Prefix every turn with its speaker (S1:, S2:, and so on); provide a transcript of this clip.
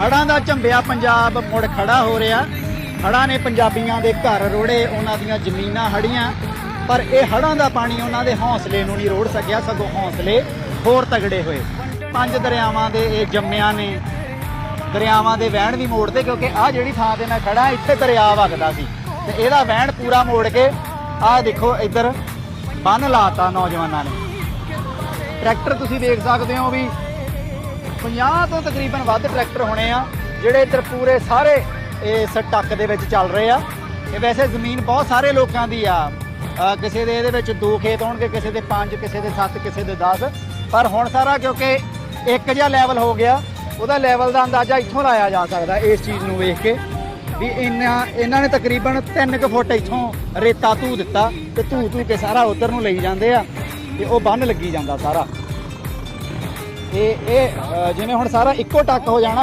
S1: ਹੜਾਂ ਦਾ ਝੰਬਿਆ ਪੰਜਾਬ ਮੁੜ ਖੜਾ ਹੋ ਰਿਹਾ। ਹੜਾਂ ਨੇ ਪੰਜਾਬੀਆਂ ਦੇ ਘਰ ਰੋੜੇ, ਉਹਨਾਂ ਦੀਆਂ ਜ਼ਮੀਨਾਂ ਹੜੀਆਂ ਪਰ ਇਹ ਹੜਾਂ ਦਾ ਪਾਣੀ ਉਹਨਾਂ ਦੇ ਹੌਸਲੇ ਨੂੰ ਨਹੀਂ ਰੋੜ ਸਕਿਆ, ਸਗੋਂ ਹੌਸਲੇ ਹੋਰ ਤਗੜੇ ਹੋਏ। ਪੰਜ ਦਰਿਆਵਾਂ ਦੇ ਇਹ ਜੰਮਿਆਂ ਨੇ ਦਰਿਆਵਾਂ ਦੇ ਵਹਿਣ ਵੀ ਮੋੜਦੇ, ਕਿਉਂਕਿ ਆਹ ਜਿਹੜੀ ਥਾਂ ਤੇ ਮੈਂ ਖੜਾ ਇੱਥੇ ਦਰਿਆ ਵਗਦਾ ਸੀ। ਤੇ ਇਹਦਾ ਵਹਿਣ ਪੂਰਾ ਮੋੜ ਕੇ ਆਹ ਦੇਖੋ ਇੱਧਰ ਬੰਨ ਲਾਤਾ ਨੌਜਵਾਨਾਂ ਨੇ। ਟਰੈਕਟਰ ਤੁਸੀਂ ਦੇਖ ਸਕਦੇ ਹੋ ਵੀ 50 ਤੋਂ ਤਕਰੀਬਨ ਵੱਧ ਟਰੈਕਟਰ ਹੋਣੇ ਆ, ਜਿਹੜੇ ਇੱਧਰ ਪੂਰੇ ਸਾਰੇ ਇਸ ਟੱਕ ਦੇ ਵਿੱਚ ਚੱਲ ਰਹੇ ਆ। ਇਹ ਵੈਸੇ ਜ਼ਮੀਨ ਬਹੁਤ ਸਾਰੇ ਲੋਕਾਂ ਦੀ ਆ। ਕਿਸੇ ਦੇ ਇਹਦੇ ਵਿੱਚ ਦੋ ਖੇਤ ਹੋਣਗੇ, ਕਿਸੇ ਦੇ ਪੰਜ, ਕਿਸੇ ਦੇ ਸੱਤ, ਕਿਸੇ ਦੇ 10 ਪਰ ਹੁਣ ਸਾਰਾ ਕਿਉਂਕਿ ਇੱਕ ਜਿਹਾ ਲੈਵਲ ਹੋ ਗਿਆ, ਉਹਦਾ ਲੈਵਲ ਦਾ ਅੰਦਾਜ਼ਾ ਇੱਥੋਂ ਲਾਇਆ ਜਾ ਸਕਦਾ ਇਸ ਚੀਜ਼ ਨੂੰ ਵੇਖ ਕੇ। ਵੀ ਇਹਨਾਂ ਇਹਨਾਂ ਨੇ ਤਕਰੀਬਨ 3 ਕੁ ਫੁੱਟ ਇੱਥੋਂ ਰੇਤਾ ਧੂ ਦਿੱਤਾ ਤੇ ਧੂ ਧੂ ਕੇ ਸਾਰਾ ਉਧਰ ਨੂੰ ਲਈ ਜਾਂਦੇ ਆ। ਤੇ ਉਹ ਬੰਨ ਲੱਗੀ ਜਾਂਦਾ ਸਾਰਾ। ਇਹ ਇਹ ਜਿਵੇਂ ਹੁਣ ਸਾਰਾ ਇੱਕੋ ਟੱਕ ਹੋ ਜਾਣਾ